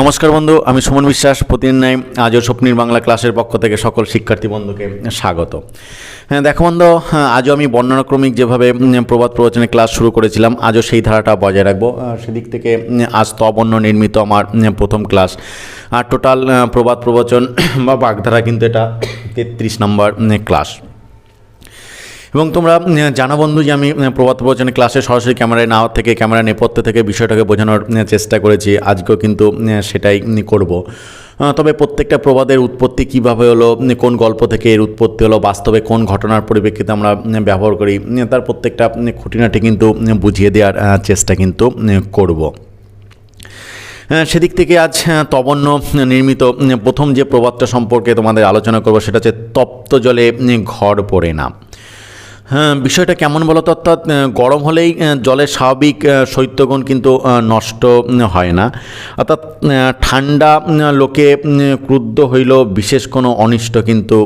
নমস্কার বন্ধু আমি সুমন বিশ্বাস। প্রতিদিন ন্যায় আজও স্বপ্নির বাংলা ক্লাসের পক্ষ থেকে সকল শিক্ষার্থী বন্ধুকে স্বাগত। হ্যাঁ দেখো বন্ধু হ্যাঁ, আজও আমি বর্ণনাক্রমিক যেভাবে প্রবাদ প্রবচনে ক্লাস শুরু করেছিলাম আজও সেই ধারাটা বজায় রাখব। সেদিক থেকে আজ তবর্ণ নির্মিত আমার প্রথম ক্লাস। আর টোটাল প্রবাদ প্রবচন বা বাগধারা কিন্তু এটা তেত্রিশ নম্বর ক্লাস। এবং তোমরা জানা বন্ধু যে আমি প্রবাদ প্রবচনে ক্লাসে সরাসরি ক্যামেরায় না থেকে ক্যামেরা নেপথ্য থেকে বিষয়টাকে বোঝানোর চেষ্টা করেছি। আজকেও কিন্তু সেটাই করব। তবে প্রত্যেকটা প্রবাদের উৎপত্তি কীভাবে হলো কোন গল্প থেকে এর উৎপত্তি হলো, বাস্তবে কোন ঘটনার পরিপ্রেক্ষিতে আমরা ব্যবহার করি তার প্রত্যেকটা খুঁটিনাটি কিন্তু বুঝিয়ে দেওয়ার চেষ্টা কিন্তু করব। সেদিক থেকে আজ তবন্ন নির্মিত প্রথম যে প্রবাদটা সম্পর্কে তোমাদের আলোচনা করব, সেটা হচ্ছে তপ্ত জলে ঘর পড়ে না। বিষয়টা কেমন বলো তো অর্থাৎ গরম হলেই জলের স্বাভাবিক শৈত্যগুণ কিন্তু নষ্ট হয় না। অর্থাৎ ঠান্ডা লোকে ক্রুদ্ধ হইলেও বিশেষ কোনো অনিষ্ট কিন্তু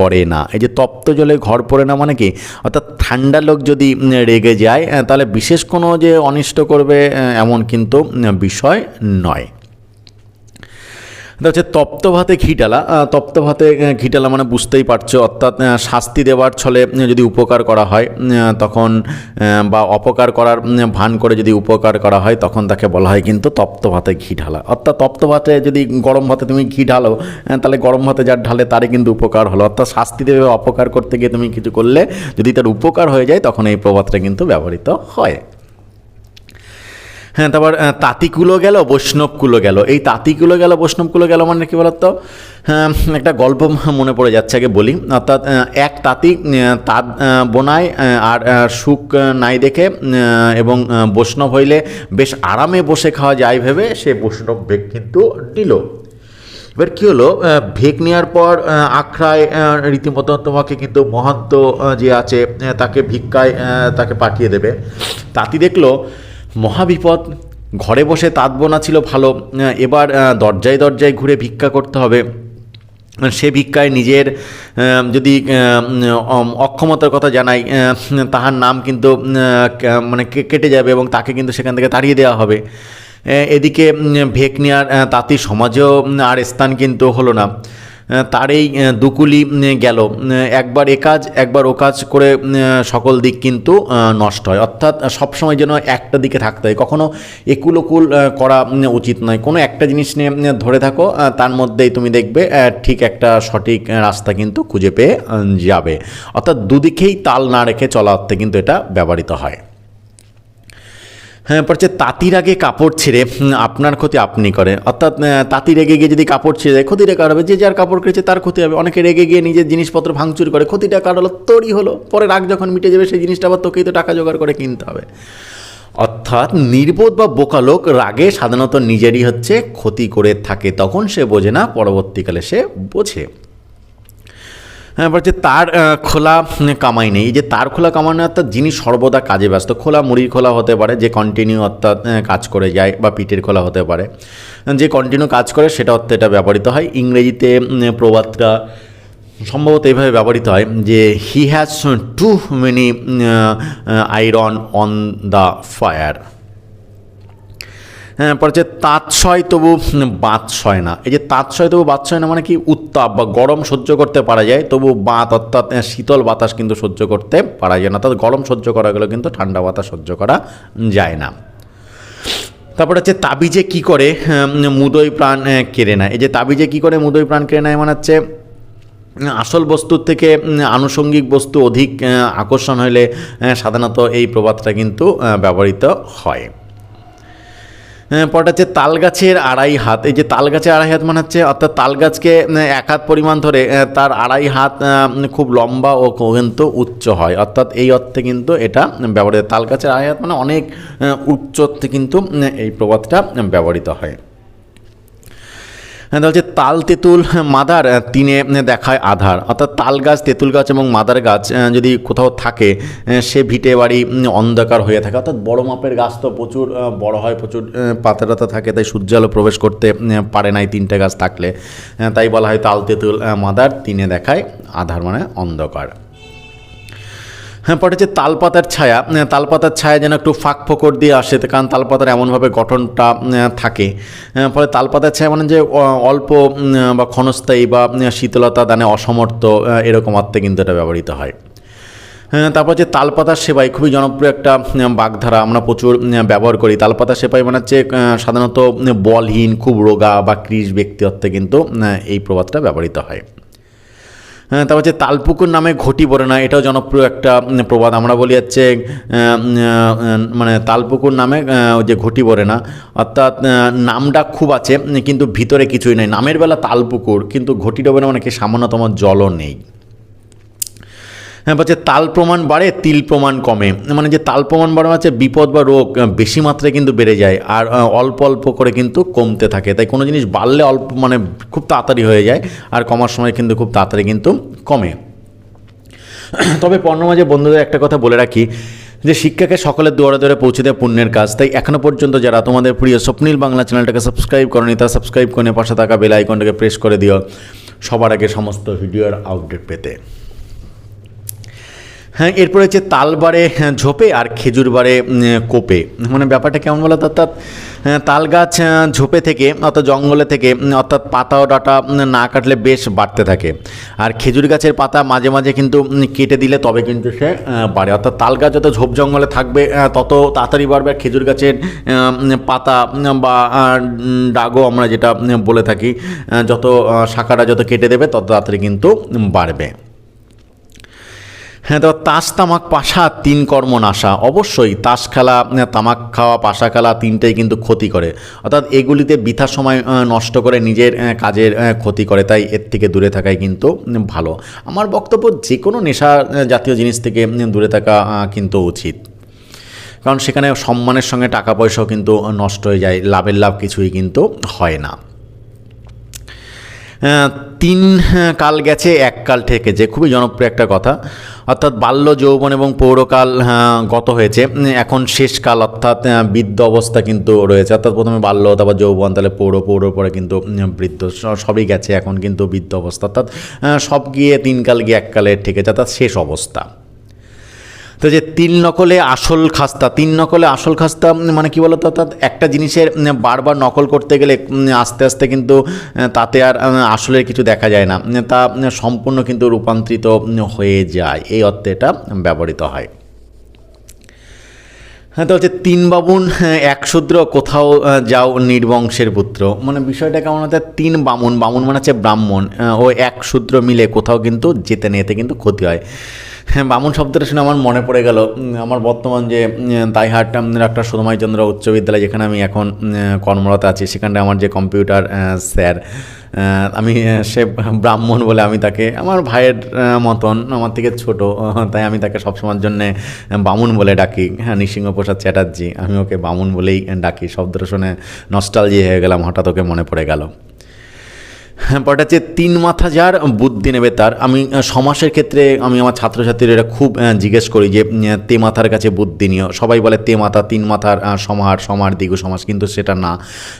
করে না। এই যে তপ্ত জলে ঘর পড়ে না মানে কি? অর্থাৎ, ঠান্ডা লোক যদি রেগে যায় তাহলে বিশেষ কোনো যে অনিষ্ট করবে এমন কিন্তু বিষয় নয়। এটা হচ্ছে তপ্ত ভাতে ঘিটালা তপ্ত ভাতে ঘিটালা মানে বুঝতেই পারছ, অর্থাৎ শাস্তি দেওয়ার ছলে যদি উপকার করা হয় তখন বা অপকার করার ভান করে যদি উপকার করা হয়, তখন তাকে বলা হয় কিন্তু তপ্ত ভাতে ঘি ঢালা অর্থাৎ তপ্ত ভাতে যদি গরম ভাতে তুমি ঘি ঢালো তাহলে গরম ভাতে যার ঢালে তারই কিন্তু উপকার হলো। অর্থাৎ শাস্তি দেবে অপকার করতে গিয়ে তুমি কিছু করলে, যদি তার উপকার হয়ে যায়, তখন এই প্রবাদটা কিন্তু ব্যবহৃত হয়। হ্যাঁ তারপর তাঁতিকুলো গেল, বৈষ্ণবকুলো গেল। এই তাঁতিকুলো গেল, বৈষ্ণবকুলো গেল মানে কি বলতো? হ্যাঁ একটা গল্প মনে পড়ে যাচ্ছে, আগে বলি। অর্থাৎ এক তাঁতি তাঁত বোনায় আর সুখ নাই দেখে এবং বৈষ্ণব হইলে বেশ আরামে বসে খাওয়া যায় ভেবে সে বৈষ্ণব বেগ কিন্তু নিল এবার কী হলো? ভেক নেওয়ার পর আখড়ায় রীতিমতো তোমাকে কিন্তু মহান্ত যে আছে তাকে ভিক্ষায় তাকে পাঠিয়ে দেবে। তাঁতি দেখল মহাবিপদ, ঘরে বসে তাঁত বোনা ছিল ভালো, এবার দরজায় দরজায় ঘুরে ভিক্ষা করতে হবে। সে ভিক্ষায় নিজের যদি অক্ষমতার কথা জানাই তাহার নাম কিন্তু মানে কেটে যাবে এবং তাকে কিন্তু সেখান থেকে তাড়িয়ে দেওয়া হবে। এদিকে ভেক নেওয়ার তাঁতি সমাজেও আর স্থান কিন্তু হলো না। আহ, তার এই দুকুলি গেল। একবার এ কাজ একবার ও কাজ করে সকল দিক কিন্তু নষ্ট হয়। অর্থাৎ সবসময় যেন একটা দিকে থাকতে হয়। কখনো একুল ওকুল করা উচিত নয়। কোনো একটা জিনিস নিয়ে ধরে থাকো তার মধ্যেই তুমি দেখবে ঠিক একটা সঠিক রাস্তা কিন্তু খুঁজে পেয়ে যাবে। অর্থাৎ দুদিকেই তাল না রেখে চলা অর্থে কিন্তু এটা ব্যবহৃত হয়। হ্যাঁ পড়ছে, তাঁতির আগে কাপড় ছেড়ে আপনার ক্ষতি আপনি করে। অর্থাৎ তাঁতি রেগে গিয়ে যদি কাপড় ছেড়ে দেয় ক্ষতিটা কার হবে? যে যার কাপড় কেড়েছে তার ক্ষতি হবে। অনেকে রেগে গিয়ে নিজের জিনিসপত্র ভাঙচুর করে। ক্ষতিটা কার হলো? তোরই হলো। পরে রাগ যখন মিটে যাবে, সেই জিনিসটা আবার তোকেই তো টাকা জোগাড় করে কিনতে হবে। অর্থাৎ, নির্বোধ বা বোকা লোক রাগে সাধারণত নিজেরই হচ্ছে, ক্ষতি করে থাকে। তখন সে বোঝে না, পরবর্তীকালে সে বোঝে। হ্যাঁ বলছে তার খোলা কামাই নেই যে তার খোলা কামাই নেই অর্থাৎ যিনি সর্বদা কাজে ব্যস্ত, খোলা মুড়ির খোলা হতে পারে, যে কন্টিনিউ অর্থাৎ কাজ করে যায় বা পিঠের খোলা হতে পারে, যে কন্টিনিউ কাজ করে সেটা অর্থে এটা ব্যবহৃত হয়। ইংরেজিতে প্রবাদটা সম্ভবত এইভাবে ব্যবহৃত হয় যে he has too many iron on the fire পরে হচ্ছে তাঁতসয় তবু বাতসয় না। এই যে তাঁতসয় তবু বাতসয় না মানে কি? উত্তাপ বা গরম সহ্য করতে পারা যায় তবু বাত অর্থাৎ শীতল বাতাস কিন্তু সহ্য করতে পারা যায় না। অর্থাৎ গরম সহ্য করা গেলেও কিন্তু ঠান্ডা বাতাস সহ্য করা যায় না। তারপরে হচ্ছে তাবিজে কি করে আহ, মুদই প্রাণ কেড়ে নেয়। এই যে তাবিজে কি করে মুদই প্রাণ কেড়ে নেয় মানে হচ্ছে আসল বস্তুর থেকে আনুষঙ্গিক বস্তু অধিক আকর্ষণ হলে সাধারণত এই প্রবাদটা কিন্তু ব্যবহৃত হয়। হ্যাঁ, পরটা হচ্ছে তাল গাছের আড়াই হাত। এই যে তাল গাছের আড়াই হাত মানে হচ্ছে অর্থাৎ তাল গাছকে এক হাত পরিমাণ ধরে তার আড়াই হাত খুব লম্বা ও কিন্তু উচ্চ হয়। অর্থাৎ এই অর্থে কিন্তু এটা ব্যবহৃত তাল গাছের আড়াই হাত মানে অনেক উচ্চ উচ্চতে কিন্তু এই প্রবাদটা ব্যবহৃত হ্যাঁ। তাহলে হচ্ছে তাল তেঁতুল মাদার তিনে দেখায় আধার। অর্থাৎ তাল গাছ, তেঁতুল গাছ এবং মাদার গাছ যদি কোথাও থাকে সে ভিটে বাড়ি অন্ধকার হয়ে থাকে। অর্থাৎ বড় মাপের গাছ তো প্রচুর বড় হয়, প্রচুর পাতা টাতা থাকে, তাই সূর্যালো প্রবেশ করতে পারে না এই তিনটে গাছ থাকলে। তাই বলা হয় তাল, তেঁতুল মাদার, তিনে দেখায় আধার মানে অন্ধকার। হ্যাঁ পরে হচ্ছে তালপাতার ছায়া তালপাতার ছায়া যেন একটু ফাঁক ফোকর দিয়ে আসে কারণ তালপাতার এমনভাবে গঠনটা থাকে। ফলে তালপাতার ছায়া মানে যে অল্প বা ক্ষণস্থায়ী বা শীতলতা দানে অসমর্থ এরকম অর্থে কিন্তু এটা ব্যবহৃত হয়। হ্যাঁ, তারপর হচ্ছে তালপাতার সেবাই খুবই জনপ্রিয় একটা বাগধারা আমরা প্রচুর ব্যবহার করি। তালপাতার সেবাই মানে হচ্ছে সাধারণত বলহীন খুব রোগা বা ক্রিস ব্যক্তি অর্থে কিন্তু এই প্রবাদটা ব্যবহৃত হ্যাঁ, তারপর হচ্ছে তালপুকুর নামে ঘটি পড়ে না, এটাও জনপ্রিয় একটা প্রবাদ। আমরা বলি হচ্ছে মানে তালপুকুর নামে যে ঘটি পড়ে না, অর্থাৎ নামটা খুব আছে, কিন্তু ভিতরে কিছুই নেই। নামের বেলা তালপুকুর, কিন্তু ঘটি ডোবে না মানে কি সামান্যতম জলও নেই। হ্যাঁ বলছে তাল প্রমাণ বাড়ে, তিল প্রমাণ কমে। মানে যে তাল প্রমাণ বাড়ে হচ্ছে বিপদ বা রোগ বেশি মাত্রায় কিন্তু বেড়ে যায় আর অল্প অল্প করে কিন্তু কমতে থাকে। তাই কোনো জিনিস বাড়লে অল্প মানে খুব তাড়াতাড়ি হয়ে যায় আর কমার সময় কিন্তু খুব তাড়াতাড়ি কিন্তু কমে। তবে পণ্য মাঝে বন্ধুদের একটা কথা বলে রাখি, যে শিক্ষাকে সকলের দুয়ারে দুয়ারে পৌঁছে দেওয়া পুণ্যের কাজ। তাই এখনও পর্যন্ত যারা তোমাদের প্রিয় স্বপ্নীল বাংলা চ্যানেলটাকে সাবস্ক্রাইব করনি তা সাবস্ক্রাইব করে পাশে থাকা বেল আইকনটাকে প্রেস করে দিও। সবার আগে সমস্ত ভিডিওর আপডেট পেতে। হ্যাঁ এরপরে হচ্ছে তালবারে হ্যাঁ, ঝোপে আর খেজুর বারে কোপে। মানে ব্যাপারটা কেমন বলো অর্থাৎ হ্যাঁ, তাল গাছ ঝোপে থেকে অর্থাৎ জঙ্গলে থেকে অর্থাৎ পাতা ও ডাটা না কাটলে বেশ বাড়তে থাকে। আর খেজুর গাছের পাতা মাঝে মাঝে কিন্তু কেটে দিলে তবে কিন্তু সে বাড়ে। অর্থাৎ তাল গাছ যত ঝোপ জঙ্গলে থাকবে তত তাড়াতাড়ি বাড়বে। আর খেজুর গাছের পাতা বা ডাগও আমরা যেটা বলে থাকি যত শাখাটা যত কেটে দেবে তত তাড়াতাড়ি কিন্তু বাড়বে। হ্যাঁ তো তাস, তামাক, পাশা তিন কর্ম নাশা। অবশ্যই তাস খেলা তামাক খাওয়া, পাশা খেলা তিনটাই কিন্তু ক্ষতি করে। অর্থাৎ এগুলিতে বৃথা সময় নষ্ট করে নিজের কাজের ক্ষতি করে, তাই এর থেকে দূরে থাকাই কিন্তু ভালো। আমার বক্তব্য যে কোনো নেশা জাতীয় জিনিস থেকে দূরে থাকা কিন্তু উচিত। কারণ সেখানে সম্মানের সঙ্গে টাকা পয়সাও কিন্তু নষ্ট হয়ে যায়, লাভের লাভ কিছুই কিন্তু হয় না। তিন কাল গেছে, এক কাল ঠেকেছে খুবই জনপ্রিয় একটা কথা। অর্থাৎ বাল্য যৌবন এবং পৌরকাল গত হয়েছে। এখন শেষকাল অর্থাৎ বৃদ্ধ অবস্থা কিন্তু রয়েছে। অর্থাৎ প্রথমে বাল্য, তারপর যৌবন, তাহলে পৌর পৌর, পরে কিন্তু বৃদ্ধ। সবই গেছে, এখন কিন্তু বৃদ্ধ অবস্থা। অর্থাৎ সব গিয়ে তিন কাল গিয়ে এক কালে ঠেকেছে অর্থাৎ শেষ অবস্থা। তো যে তিন নকলে আসল খাস্তা তিন নকলে আসল খাস্তা মানে কি বলতো অর্থাৎ একটা জিনিসের বারবার নকল করতে গেলে আস্তে আস্তে কিন্তু তাতে আর আসলের কিছু দেখা যায় না। তা সম্পূর্ণ কিন্তু রূপান্তরিত হয়ে যায়। এই অর্থে এটা ব্যবহৃত হয়। হ্যাঁ তো হচ্ছে তিন বামুন হ্যাঁ, এক শূদ্র কোথাও যাও নির্বংশের পুত্র। মানে বিষয়টা কেমন হচ্ছে তিন বামুন বামুন মানে হচ্ছে ব্রাহ্মণ ও এক শূদ্র মিলে কোথাও কিন্তু যেতে নেতে কিন্তু ক্ষতি হ্যাঁ। বামুন শব্দটা শুনে আমার মনে পড়ে গেল আমার বর্তমান যে উম, দাইহাট ডাক্তার সুদমাইচন্দ্র উচ্চ বিদ্যালয় যেখানে আমি এখন কর্মরত আছি সেখানটায় আমার যে কম্পিউটার স্যার আমি সে ব্রাহ্মণ বলে আমি তাকে আমার ভাইয়ের মতন আমার থেকে ছোট তাই আমি তাকে সবসময়ের জন্যে বামুন বলে ডাকি। হ্যাঁ নৃসিংহপ্রসাদ চ্যাটার্জি আমি ওকে বামুন বলেই ডাকি শব্দটা শুনে নস্টালজি হয়ে গেলাম হঠাৎ ওকে মনে পড়ে গেল। হ্যাঁ পরটা হচ্ছে তিন মাথা যার বুদ্ধি নেবে তার। আমি সমাসের ক্ষেত্রে আমি আমার ছাত্রছাত্রীরা খুব জিজ্ঞেস করি যে তে মাথার কাছে বুদ্ধি নিও। সবাই বলে তে মাথা তিন মাথার সমাহার সমার দ্বিগু সমাস কিন্তু সেটা না।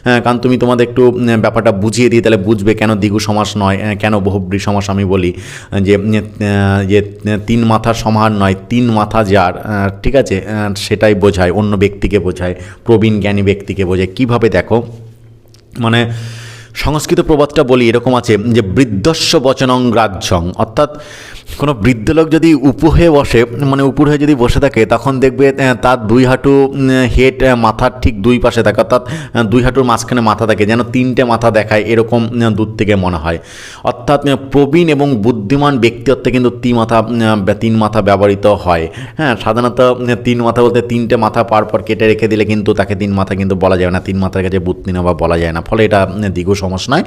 হ্যাঁ, কারণ তুমি তোমাদের একটু ব্যাপারটা বুঝিয়ে দিই তাহলে বুঝবে কেন দ্বিগু সমাস নয় কেন বহুব্রী সমাস আমি বলি যে যে তিন মাথার সমাহার নয় তিন মাথা যার ঠিক আছে সেটাই বোঝায় অন্য ব্যক্তিকে বোঝায় প্রবীণ জ্ঞানী ব্যক্তিকে বোঝায়। কীভাবে দেখো? মানে সংস্কৃত প্রবাদটা বলি এরকম আছে যে বৃদ্ধস্ব বচনং গ্রাহ্যং। অর্থাৎ কোনো বৃদ্ধ লোক যদি উপু হয়ে বসে মানে উপর হয়ে যদি বসে থাকে তখন দেখবে তার দুই হাঁটু হেড মাথার ঠিক দুই পাশে থাকে অর্থাৎ দুই হাঁটুর মাঝখানে মাথা থাকে যেন তিনটে মাথা দেখায় এরকম দূর থেকে মনে হয়। অর্থাৎ প্রবীণ এবং বুদ্ধিমান ব্যক্তি অর্থে কিন্তু তিন মাথা তিন মাথা ব্যবহৃত হয়। হ্যাঁ সাধারণত তিন মাথা বলতে তিনটে মাথা পার পর কেটে রেখে দিলে কিন্তু তাকে তিন মাথা কিন্তু বলা যায় না তিন মাথার কাছে বুদ্ধি বা বলা যায় না। ফলে এটা উম, দীর্ঘ সমস্যা নয়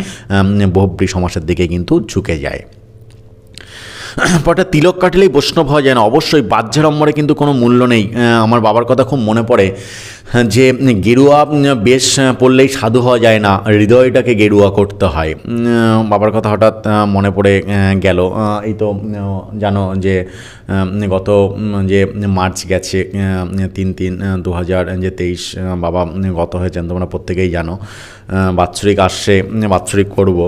বহব্রি সমাসের দিকে কিন্তু ঝুঁকে যায়। পরটা তিলক কাটলেই বৈষ্ণব হওয়া যায় না। অবশ্যই বাহ্যের অম্বরে কিন্তু কোনো মূল্য নেই। আমার বাবার কথা খুব মনে পড়ে। যে গেরুয়া বেশ পড়লেই সাধু হওয়া যায় না, হৃদয়টাকে গেরুয়া করতে হয়। বাবার কথা হঠাৎ মনে পড়ে গেল। এই তো জানো যে গত যে মার্চ গেছে তিন তিন দু হাজার যে তেইশ বাবা গত হয়েছেন, তোমরা প্রত্যেকেই জানো। বাৎসরিক আসছে বাৎসরিক করব।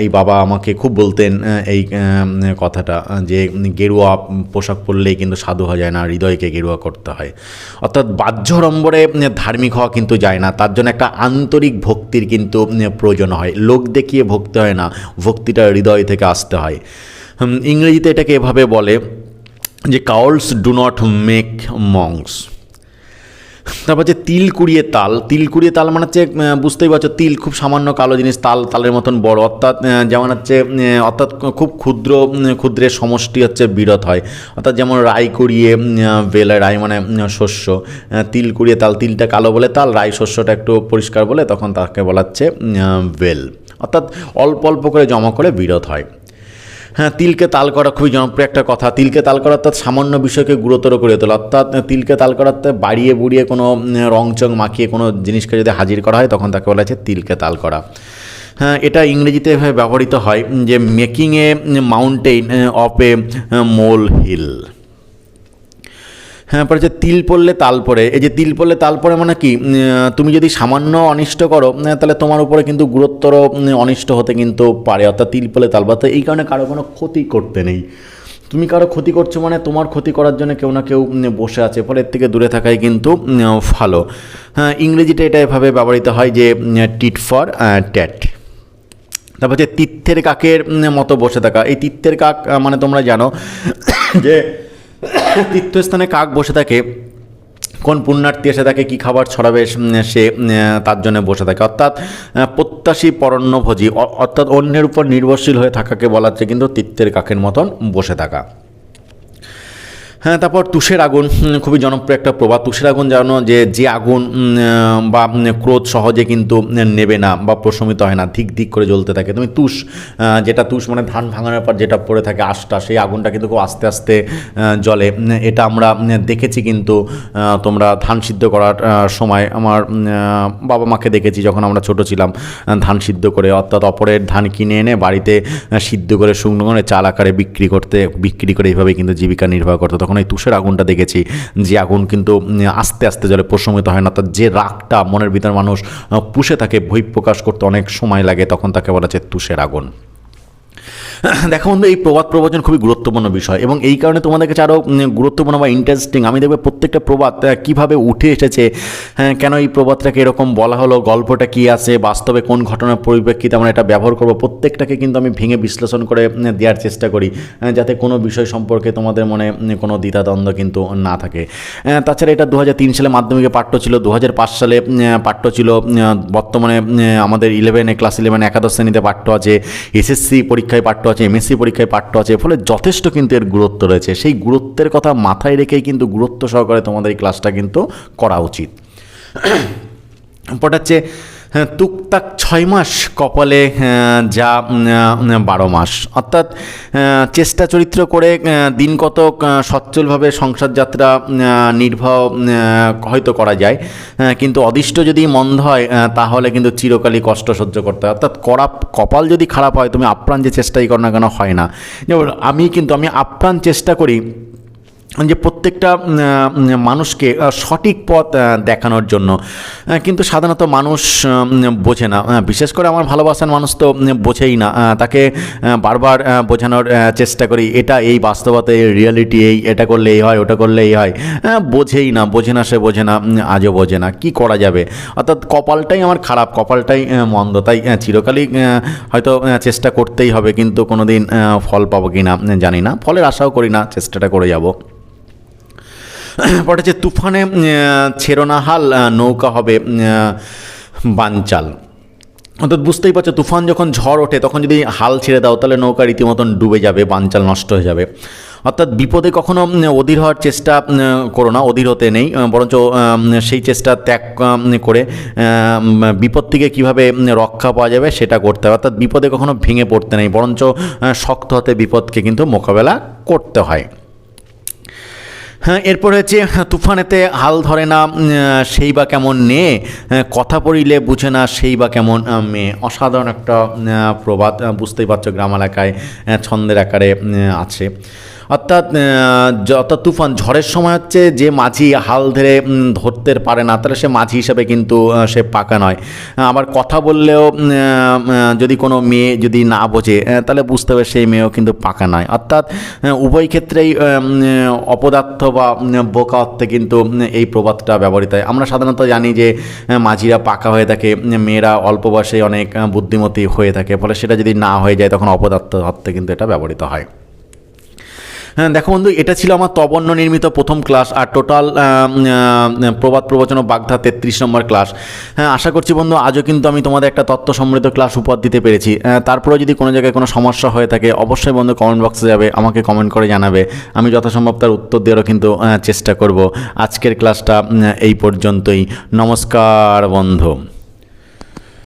এই বাবা আমাকে খুব বলতেন এই কথাটা যে, গেরুয়া পোশাক পরলেই কিন্তু সাধু হওয়া যায় না, হৃদয়কে গেরুয়া করতে হয়। অর্থাৎ বাহ্যরম্বরে উম, ধার্মিক হওয়া কিন্তু যায় না। তার জন্য একটা আন্তরিক ভক্তির কিন্তু প্রয়োজন হয়। লোক দেখিয়ে ভক্তি হয় না ভক্তিটা হৃদয় থেকে আসতে হয়। ইংরেজিতে এটাকে এভাবে বলে যে cowls do not make monks তারপর হচ্ছে তিল কুড়িয়ে তাল। তিল কুড়িয়ে তাল মানে হচ্ছে বুঝতেই পারছ, তিল খুব সামান্য কালো জিনিস, তাল, তালের মতন বড়। অর্থাৎ যেমন হচ্ছে অর্থাৎ খুব ক্ষুদ্র ক্ষুদ্রের সমষ্টি হচ্ছে বিরত হয়। অর্থাৎ যেমন রাই কুড়িয়ে বেলে রাই মানে শস্য তিল কুড়িয়ে তাল, তিলটা কালো বলে তাল, রাই শস্যটা একটু পরিষ্কার বলে তখন তাকে বলা হচ্ছে বেল। অর্থাৎ অল্প অল্প করে জমা করে বিরত হয়। হ্যাঁ তিলকে তাল করা খুবই জনপ্রিয় একটা কথা। তিলকে তাল করা অর্থাৎ সামান্য বিষয়কে গুরুতর করে তোলা অর্থাৎ তিলকে তাল করা অর্থাৎ বাড়িয়ে বুড়িয়ে কোনো উম, রং চং মাখিয়ে কোনো জিনিসকে যদি হাজির করা হয় তখন তাকে বলা হচ্ছে তিলকে তাল করা। হ্যাঁ এটা ইংরেজিতে ব্যবহৃত হয় যে making a mountain of a molehill হ্যাঁ পরে যে তিল পড়লে তাল পড়ে। এই যে তিল পড়লে তাল পড়ে মানে কি? তুমি যদি সামান্য অনিষ্ট করো তাহলে তোমার উপরে কিন্তু গুরুত্বর অনিষ্ট হতে কিন্তু পারে, অর্থাৎ তিল পড়লে তাল পড়ে। এই কারণে কারও কোনো ক্ষতি করতে নেই। তুমি কারও ক্ষতি করছ মানে তোমার ক্ষতি করার জন্য কেউ না কেউ বসে আছে। ফলে এর থেকে দূরে থাকাই কিন্তু ভালো। হ্যাঁ ইংরেজিতে এটা এভাবে ব্যবহৃত হয় যে টিট ফর ট্যাট তারপর হচ্ছে তীর্থের কাকের মতো বসে থাকা। এই তীর্থের কাক মানে তোমরা জানো যে তীর্থস্থানে কাক বসে থাকে, কোন পুণ্যার্থী এসে তাকে কী খাবার ছড়াবে সে তার জন্য বসে থাকে। অর্থাৎ প্রত্যাশী পরণ্যভোজী অর্থাৎ অন্যের উপর নির্ভরশীল হয়ে থাকাকে বলা হচ্ছে, কিন্তু তীর্থের কাকের মতন বসে থাকা। হ্যাঁ তারপর তুষের আগুন খুবই জনপ্রিয় একটা প্রবাদ। তুষের আগুন জানো যে যে আগুন বা ক্রোধ সহজে কিন্তু নেবে না বা প্রশমিত হয় না, ধিক ধিক করে জ্বলতে থাকে। তুমি তুষ যেটা তুষ মানে ধান ভাঙানোর পর যেটা পড়ে থাকে আশটা, সেই আগুনটা কিন্তু খুব আস্তে আস্তে জ্বলে। এটা আমরা দেখেছি কিন্তু তোমরা ধান সিদ্ধ করার সময় আমার বাবা মাকে দেখেছি যখন আমরা ছোট ছিলাম ধান সিদ্ধ করে, অর্থাৎ অপরের ধান কিনে এনে বাড়িতে সিদ্ধ করে শুকনো করে চাল আকারে বিক্রি করতে, বিক্রি করে এইভাবে কিন্তু জীবিকা নির্বাহ করতো। তখন এই তুষের আগুনটা দেখেছি, যে আগুন কিন্তু আস্তে আস্তে জলে প্রশমিত হয় না। তার যে রাগটা মনের ভিতর মানুষ পুষে থাকে বহিঃপ্রকাশ করতে অনেক সময় লাগে, তখন তাকে বলা হচ্ছে তুষের আগুন। দেখো বন্ধু এই প্রবাদ প্রবচন খুবই গুরুত্বপূর্ণ বিষয় এবং এই কারণে তোমাদের কাছে আরও গুরুত্বপূর্ণ বা ইন্টারেস্টিং আমি দেখবে প্রত্যেকটা প্রবাদ কীভাবে উঠে এসেছে হ্যাঁ, কেন এই প্রবাদটাকে এরকম বলা হলো গল্পটা কি আছে বাস্তবে কোন ঘটনার পরিপ্রেক্ষিতে আমরা এটা ব্যবহার করব প্রত্যেকটাকে কিন্তু আমি ভেঙে বিশ্লেষণ করে দেওয়ার চেষ্টা করি যাতে কোনো বিষয় সম্পর্কে তোমাদের মনে কোনো দ্বিধাদ্বন্দ্ব কিন্তু না থাকে। তাছাড়া এটা দু হাজার তিন সালে মাধ্যমিকে পাঠ্য ছিল দু হাজার পাঁচ সালে পাঠ্য ছিল বর্তমানে আমাদের ইলেভেনে ক্লাস ইলেভেন একাদশ শ্রেণীতে পাঠ্য আছে এসএসসি পরীক্ষায় পাঠ্য আছে এমএসসি পরীক্ষায় পাঠ্য আছে ফলে যথেষ্ট কিন্তু এর গুরুত্ব রয়েছে। সেই গুরুত্বের কথা মাথায় রেখেই কিন্তু গুরুত্ব সহকারে তোমাদের এই ক্লাসটা কিন্তু করা উচিত। পটাচ্ছে হচ্ছে হ্যাঁ, টুকটাক ছয় মাস কপালে হ্যাঁ, যা বারো মাস। অর্থাৎ চেষ্টা চরিত্র করে দিন কতক সচ্ছলভাবে সংসার যাত্রা আহ, নির্বাহ হয়তো করা যায়। কিন্তু অদিষ্ট যদি মন্দ হয় তাহলে কিন্তু চিরকালই কষ্ট সহ্য করতে হয়। অর্থাৎ করা কপাল যদি খারাপ হয় তুমি আপ্রাণ যে চেষ্টাই করো না কেন হয় না। যেমন আমি কিন্তু আমি আপ্রাণ চেষ্টা করি যে প্রত্যেকটা মানুষকে সঠিক পথ দেখানোর জন্য। কিন্তু সাধারণত মানুষ বোঝে না। বিশেষ করে আমার ভালোবাসার মানুষ তো বোঝেই না। তাকে বারবার বোঝানোর চেষ্টা করি, এটা এই বাস্তবতা, এই রিয়ালিটি এই, এটা করলে এই হয়, ওটা করলে এই হয়। বোঝেই না, বোঝে না সে, বোঝে না আজও বোঝে না, কি করা যাবে? অর্থাৎ কপালটাই আমার খারাপ, কপালটাই মন্দ, তাই চিরকালই হয়তো চেষ্টা করতেই হবে, কিন্তু কোনো দিন ফল পাবো কি না জানি না। ফলের আশাও করি না, চেষ্টাটা করে যাব। পরে হচ্ছে তুফানে ছেড়নাহাল নৌকা হবে বানচাল। অর্থাৎ বুঝতেই পারছ, তুফান যখন ঝড় ওঠে, তখন যদি হাল ছেড়ে দাও, তাহলে নৌকা রীতিমতন ডুবে যাবে, বানচাল নষ্ট হয়ে যাবে। অর্থাৎ বিপদে কখনো অধীর হওয়ার চেষ্টা করো না, অধীর হতে নেই বরঞ্চ সেই চেষ্টা ত্যাগ করে বিপদ থেকে কীভাবে রক্ষা পাওয়া যাবে, সেটা করতে হবে। অর্থাৎ বিপদে কখনো ভেঙে পড়তে নেই, বরঞ্চ শক্ত হতে বিপদকে কিন্তু মোকাবেলা করতে হয়। হ্যাঁ এরপর হচ্ছে তুফানেতে হাল ধরে না সেই বা কেমন নে কথা পড়িলে বুঝে না সেই বা কেমন মেয়ে। অসাধারণ একটা প্রবাদ বুঝতেই পারছ গ্রাম এলাকায় ছন্দের আকারে আছে। অর্থাৎ যত তুফান ঝড়ের সময় হচ্ছে, যে মাঝি হাল ধরে ধরতে পারে না, তাহলে সে মাঝি হিসাবে কিন্তু সে পাকা নয়। আবার কথা বললেও যদি কোনো মেয়ে যদি না বোঝে তাহলে বুঝতে হবে সেই মেয়েও কিন্তু পাকা নয়। অর্থাৎ উভয় ক্ষেত্রেই অপদার্থ বা বোকা অর্থে কিন্তু এই প্রবাদটা ব্যবহৃত হয়। আমরা সাধারণত জানি যে মাঝিরা পাকা হয়ে থাকে মেয়েরা অল্প বয়সে অনেক বুদ্ধিমতী হয়ে থাকে, ফলে সেটা যদি না হয়ে যায়, তখন অপদার্থ অর্থে কিন্তু এটা ব্যবহৃত হ্যাঁ। দেখো বন্ধু এটা ছিল আমার তবর্ণ নির্মিত প্রথম ক্লাস আর টোটাল প্রবাদ প্রবচন ও বাগধা তেত্রিশ নম্বর ক্লাস হ্যাঁ আশা করছি বন্ধু আজও কিন্তু আমি তোমাদের একটা তত্ত্ব সমৃদ্ধ ক্লাস উপহার দিতে পেরেছি। আহ, তারপরেও যদি কোনো জায়গায় কোনো সমস্যা হয়ে থাকে অবশ্যই বন্ধু কমেন্ট বক্সে যাবে আমাকে কমেন্ট করে জানাবে। আমি যথাসম্ভব তার উত্তর দেওয়ারও কিন্তু চেষ্টা করব। আজকের ক্লাসটা এই পর্যন্তই। নমস্কার বন্ধু।